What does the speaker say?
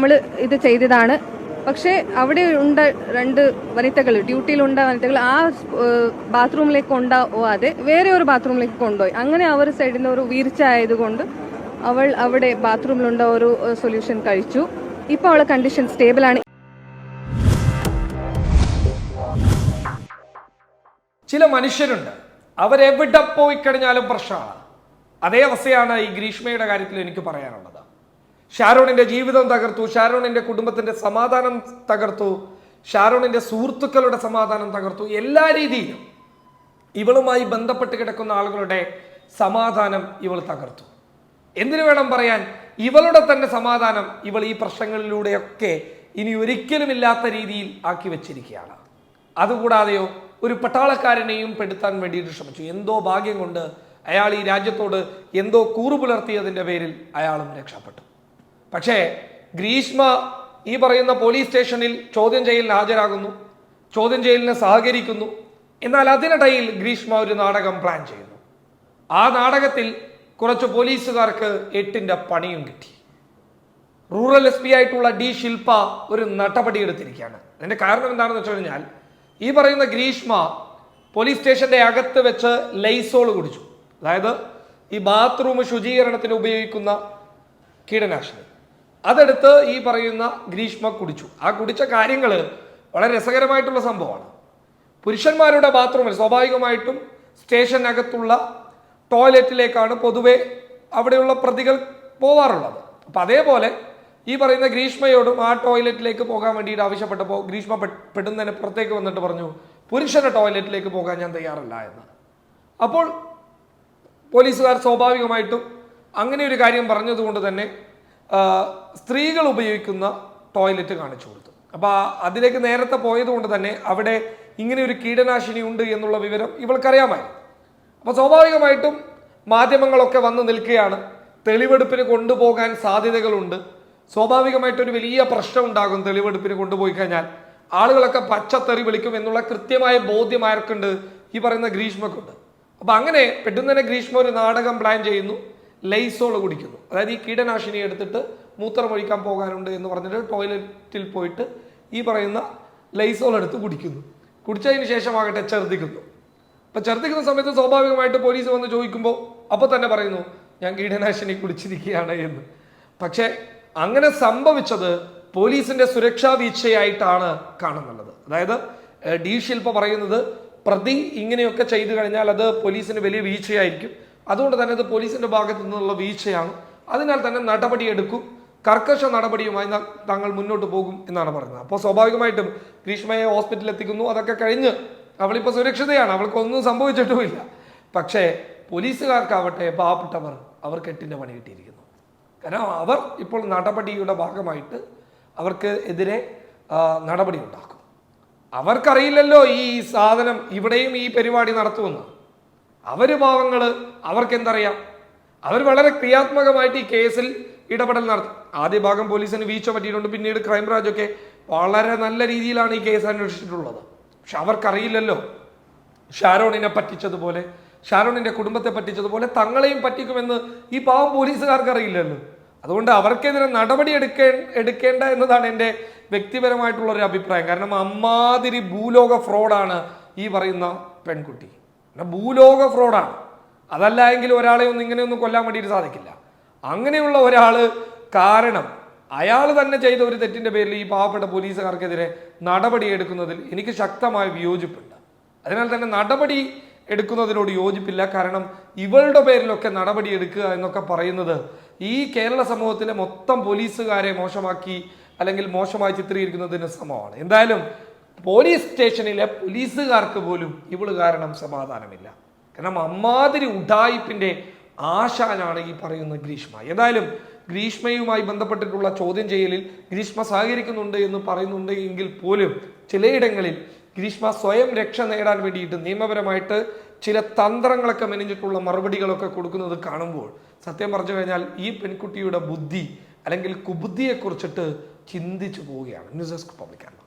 നമ്മൾ ഇത് ചെയ്തതാണ്. പക്ഷേ അവിടെ ഉണ്ട രണ്ട് വനിതകൾ ഡ്യൂട്ടിയിലുണ്ട വനിതകൾ ആ ബാത്റൂമിലേക്ക് കൊണ്ടുപോവാതെ വേറെ ഒരു ബാത്റൂമിലേക്ക് കൊണ്ടുപോയി. അങ്ങനെ അവർ സൈഡിൽ നിന്ന് ഒരു വീഴ്ച ആയതുകൊണ്ട് അവൾ അവിടെ ബാത്റൂമിലുണ്ട ഒരു സൊല്യൂഷൻ കഴിച്ചു. ഇപ്പോൾ അവളെ കണ്ടീഷൻ സ്റ്റേബിൾ ആണ്. ചില മനുഷ്യരുണ്ട്. അവരെവിടെ പോയി കഴിഞ്ഞാലും പ്രശ്നമാണ്. അതേ അവസ്ഥയാണ് ഈ ഗ്രീഷ്മയുടെ കാര്യത്തിൽ എനിക്ക് പറയാനുള്ളത്. ഷാരോണിന്റെ ജീവിതം തകർത്തു ഷാരോണിന്റെ കുടുംബത്തിന്റെ സമാധാനം തകർത്തു ഷാരോണിന്റെ സുഹൃത്തുക്കളുടെ സമാധാനം തകർത്തു. എല്ലാ രീതിയിലും ഇവളുമായി ബന്ധപ്പെട്ട് കിടക്കുന്ന ആളുകളുടെ സമാധാനം ഇവൾ തകർത്തു. എന്തിനു വേണം പറയാൻ? ഇവളുടെ തന്നെ സമാധാനം ഇവൾ ഈ പ്രശ്നങ്ങളിലൂടെയൊക്കെ ഇനി ഒരിക്കലും ഇല്ലാത്ത രീതിയിൽ ആക്കി വെച്ചിരിക്കുകയാണ്. അതുകൂടാതെയോ ഒരു പട്ടാളക്കാരനെയും പെടുത്താൻ വേണ്ടിയിട്ട് ശ്രമിച്ചു. എന്തോ ഭാഗ്യം കൊണ്ട് അയാൾ ഈ രാജ്യത്തോട് എന്തോ കൂറു പുലർത്തിയതിന്റെ പേരിൽ അയാളും രക്ഷപ്പെട്ടു. പക്ഷേ ഗ്രീഷ്മ ഈ പറയുന്ന പോലീസ് സ്റ്റേഷനിൽ ചോദ്യം ചെയ്യലിന് ഹാജരാകുന്നു ചോദ്യം ചെയ്യലിന് സഹകരിക്കുന്നു. എന്നാൽ അതിനിടയിൽ ഗ്രീഷ്മ ഒരു നാടകം പ്ലാൻ ചെയ്യുന്നു. ആ നാടകത്തിൽ കുറച്ച് പോലീസുകാർക്ക് എട്ടിന്റെ പണിയും കിട്ടി. റൂറൽ എസ് പി ആയിട്ടുള്ള ഡി ശില്പ ഒരു നടപടി എടുത്തിരിക്കുകയാണ്. അതിന്റെ കാരണം എന്താണെന്ന് വെച്ച് കഴിഞ്ഞാൽ ഈ പറയുന്ന ഗ്രീഷ്മ പോലീസ് സ്റ്റേഷന്റെ അകത്ത് വെച്ച് ലൈസോൾ കുടിച്ചു. അതായത് ഈ ബാത്റൂം ശുചീകരണത്തിന് ഉപയോഗിക്കുന്ന കീടനാശിനി. അതെടുത്ത് ഈ പറയുന്ന ഗ്രീഷ്മ കുടിച്ചു. ആ കുടിച്ച കാര്യങ്ങൾ വളരെ രസകരമായിട്ടുള്ള സംഭവമാണ്. പുരുഷന്മാരുടെ ബാത്റൂമിൽ സ്വാഭാവികമായിട്ടും സ്റ്റേഷനകത്തുള്ള ടോയ്ലറ്റിലേക്കാണ് പൊതുവെ അവിടെയുള്ള പ്രതികൾ പോവാറുള്ളത്. അപ്പം അതേപോലെ ഈ പറയുന്ന ഗ്രീഷ്മയോടും ആ ടോയ്ലറ്റിലേക്ക് പോകാൻ വേണ്ടിയിട്ട് ആവശ്യപ്പെട്ടപ്പോൾ ഗ്രീഷ്മ പെടുന്നതിന് പുറത്തേക്ക് വന്നിട്ട് പറഞ്ഞു പുരുഷന്റെ ടോയ്ലറ്റിലേക്ക് പോകാൻ ഞാൻ തയ്യാറല്ല എന്ന്. അപ്പോൾ പോലീസുകാർ സ്വാഭാവികമായിട്ടും അങ്ങനെ ഒരു കാര്യം പറഞ്ഞതുകൊണ്ട് തന്നെ സ്ത്രീകൾ ഉപയോഗിക്കുന്ന ടോയ്ലറ്റ് കാണിച്ചു കൊടുത്തു. അപ്പോൾ അതിലേക്ക് നേരത്തെ പോയതുകൊണ്ട് തന്നെ അവിടെ ഇങ്ങനെ ഒരു കീടനാശിനി ഉണ്ട് എന്നുള്ള വിവരം ഇവൾക്കറിയാമായിരുന്നു. അപ്പോൾ സ്വാഭാവികമായിട്ടും മാധ്യമങ്ങളൊക്കെ വന്ന് നിൽക്കുകയാണ്. തെളിവെടുപ്പിന് കൊണ്ടുപോകാൻ സാധ്യതകളുണ്ട്. സ്വാഭാവികമായിട്ടൊരു വലിയ പ്രശ്നം ഉണ്ടാകും തെളിവെടുപ്പിന് കൊണ്ടുപോയി കഴിഞ്ഞാൽ. ആളുകളൊക്കെ പച്ചത്തെറി വിളിക്കും എന്നുള്ള കൃത്യമായ ബോധ്യം ആർക്കുണ്ട്? ഈ പറയുന്ന ഗ്രീഷ്മക്കുണ്ട്. അപ്പൊ അങ്ങനെ പെട്ടെന്ന് തന്നെ ഗ്രീഷ്മ ഒരു നാടകം പ്ലാൻ ചെയ്യുന്നു. ലൈസോൾ കുടിക്കുന്നു. അതായത് ഈ കീടനാശിനി എടുത്തിട്ട് മൂത്രമൊഴിക്കാൻ പോകാനുണ്ട് എന്ന് പറഞ്ഞിട്ട് ടോയ്ലറ്റിൽ പോയിട്ട് ഈ പറയുന്ന ലൈസോൾ എടുത്ത് കുടിക്കുന്നു. കുടിച്ചതിന് ശേഷമാകട്ടെ ഛർദ്ദിക്കുന്നു. അപ്പോൾ ഛർദ്ദിക്കുന്ന സമയത്ത് സ്വാഭാവികമായിട്ട് പോലീസ് വന്ന് ചോദിക്കുമ്പോൾ അപ്പോൾ തന്നെ പറയുന്നു ഞാൻ കീടനാശിനി കുടിച്ചിരിക്കുകയാണ് എന്ന്. പക്ഷേ അങ്ങനെ സംഭവിച്ചത് പോലീസിന്റെ സുരക്ഷാ വീഴ്ചയായിട്ടാണ് കാണുന്നുള്ളത്. അതായത് ഡി ശില്പ പറയുന്നത് പ്രതി ഇങ്ങനെയൊക്കെ ചെയ്തു കഴിഞ്ഞാൽ അത് പോലീസിന് വലിയ വീഴ്ചയായിരിക്കും. അതുകൊണ്ട് തന്നെ ഇത് പോലീസിന്റെ ഭാഗത്തു നിന്നുള്ള വീഴ്ചയാണ്. അതിനാൽ തന്നെ നടപടിയെടുക്കും കർക്കശ നടപടിയുമായി താങ്കൾ മുന്നോട്ട് പോകും എന്നാണ് പറയുന്നത്. അപ്പോൾ സ്വാഭാവികമായിട്ടും ഗ്രീഷ്മയെ ഹോസ്പിറ്റലിൽ എത്തിക്കുന്നു. അതൊക്കെ കഴിഞ്ഞ് അവളിപ്പോൾ സുരക്ഷിതയാണ്. അവൾക്കൊന്നും സംഭവിച്ചിട്ടുമില്ല. പക്ഷേ പോലീസുകാർക്കാവട്ടെ പാവപ്പെട്ടവർ അവർ കെട്ടിന്റെ പണി കിട്ടിയിരിക്കുന്നു. കാരണം അവർ ഇപ്പോൾ നടപടിയുടെ ഭാഗമായിട്ട് അവർക്ക് എതിരെ നടപടി ഉണ്ടാക്കും. അവർക്കറിയില്ലല്ലോ ഈ സാധനം ഇവിടെയും ഈ പരിപാടി നടത്തുമെന്ന്. അവർ പാവങ്ങൾ അവർക്ക് എന്തറിയാം അവർ വളരെ ക്രിയാത്മകമായിട്ട് ഈ കേസിൽ ഇടപെടൽ നടത്തി. ആദ്യ ഭാഗം പോലീസിന് വീഴ്ച പറ്റിയിട്ടുണ്ട് പിന്നീട് ക്രൈംബ്രാഞ്ചൊക്കെ വളരെ നല്ല രീതിയിലാണ് ഈ കേസ് അന്വേഷിച്ചിട്ടുള്ളത്. പക്ഷെ അവർക്കറിയില്ലല്ലോ. ഷാരോണിനെ പറ്റിച്ചതുപോലെ ഷാരോണിന്റെ കുടുംബത്തെ പറ്റിച്ചതുപോലെ തങ്ങളെയും പറ്റിക്കുമെന്ന് ഈ പാവം പോലീസുകാർക്ക് അറിയില്ലല്ലോ അതുകൊണ്ട് അവർക്കെതിരെ നടപടി എടുക്കേ എടുക്കേണ്ട എന്നതാണ് എന്റെ വ്യക്തിപരമായിട്ടുള്ള ഒരു അഭിപ്രായം. കാരണം അമ്മാതിരി ഭൂലോക ഫ്രോഡാണ് ഈ പറയുന്ന പെൺകുട്ടി. കാരണം ഭൂലോക ഫ്രോഡാണ്. അതല്ല എങ്കിൽ ഒരാളെ ഒന്നും ഇങ്ങനെയൊന്നും കൊല്ലാൻ വേണ്ടിയിട്ട് സാധിക്കില്ല. അങ്ങനെയുള്ള ഒരാൾ കാരണം അയാൾ തന്നെ ചെയ്ത ഒരു തെറ്റിന്റെ പേരിൽ ഈ പാവപ്പെട്ട പോലീസുകാർക്കെതിരെ നടപടി എടുക്കുന്നതിൽ എനിക്ക് ശക്തമായ വിയോജിപ്പുണ്ട്. അതിനാൽ തന്നെ നടപടി എടുക്കുന്നതിനോട് യോജിപ്പില്ല. കാരണം ഇവളുടെ പേരിലൊക്കെ നടപടി എടുക്കുക എന്നൊക്കെ പറയുന്നത് ഈ കേരള സമൂഹത്തിലെ മൊത്തം പോലീസുകാരെ മോശമാക്കി അല്ലെങ്കിൽ മോശമായി ചിത്രീകരിക്കുന്നതിന് സമമാണ്. എന്തായാലും പോലീസ് സ്റ്റേഷനിലെ പോലീസുകാർക്ക് പോലും ഇവൾ കാരണം സമാധാനമില്ല. കാരണം അമ്മാതിരി ഉഡായിപ്പിന്റെ ആശാനാണ് ഈ പറയുന്ന ഗ്രീഷ്മ. ഏതായാലും ഗ്രീഷ്മയുമായി ബന്ധപ്പെട്ടിട്ടുള്ള ചോദ്യം ചെയ്യലിൽ ഗ്രീഷ്മ സഹകരിക്കുന്നുണ്ട് എന്ന് പറയുന്നുണ്ട് എങ്കിൽ പോലും ചിലയിടങ്ങളിൽ ഗ്രീഷ്മ സ്വയം രക്ഷ നേടാൻ വേണ്ടിയിട്ട് നിയമപരമായിട്ട് ചില തന്ത്രങ്ങളൊക്കെ മെനഞ്ഞിട്ടുള്ള മറുപടികളൊക്കെ കൊടുക്കുന്നത് കാണുമ്പോൾ സത്യം പറഞ്ഞു കഴിഞ്ഞാൽ ഈ പെൺകുട്ടിയുടെ ബുദ്ധി അല്ലെങ്കിൽ കുബുദ്ധിയെ കുറിച്ചിട്ട് ചിന്തിച്ചു പോവുകയാണ്. News desk പബ്ലിക്കാണ്